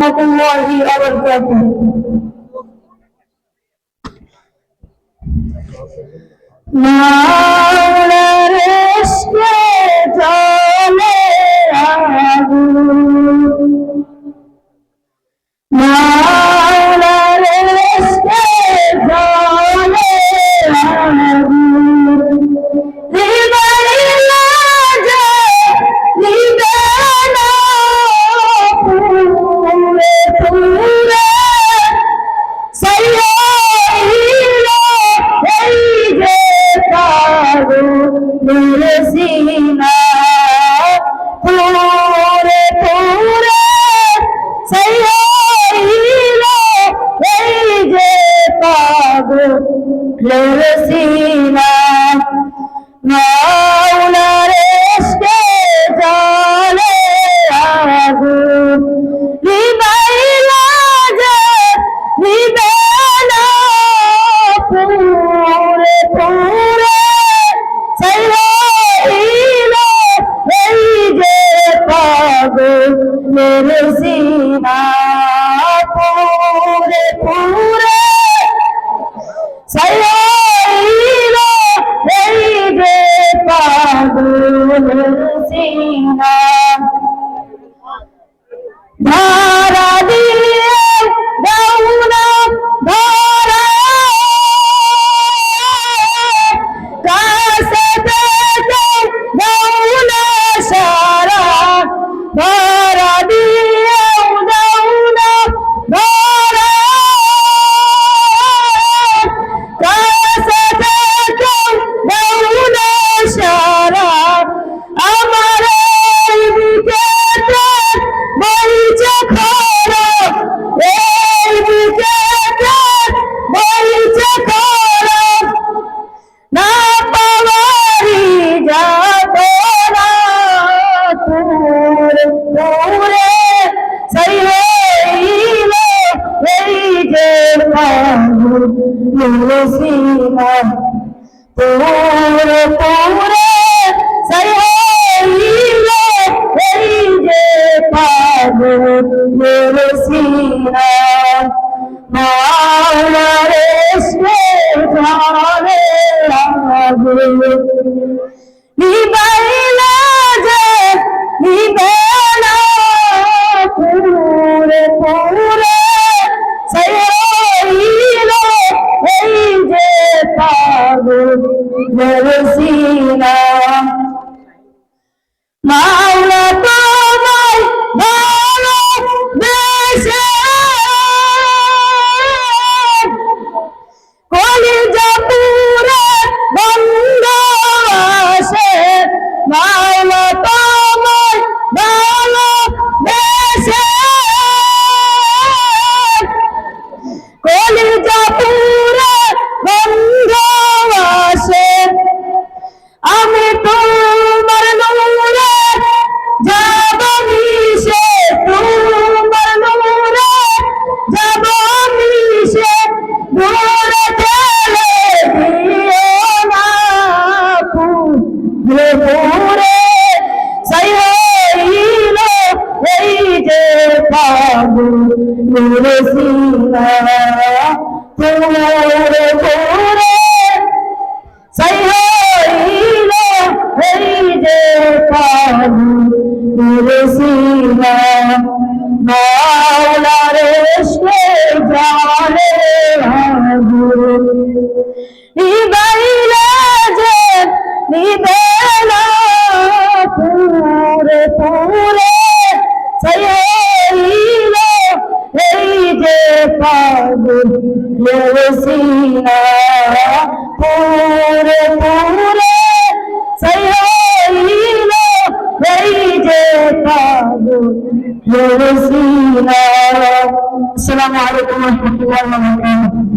রহমতুল্লাহ মা মদিনা মাওলার এসকে জালে আগু নিবাইলা যে নিবেনা পুরে পুরে সাইলাইলো এই মেরে সিনা পুরে পুরে حسينا পাবো তুলসী না তোর তোর مرسينا ما নূরে সিনা তোমার পুরে সহিল হই যে পানি নূরে সিনা মাওলার ইশকে জালে যে নিবেলা পাগল মেসিনা পুরে পুরে সহিল হই যে পাগল মেসিনা আসসালামু আলাইকুম ওয়া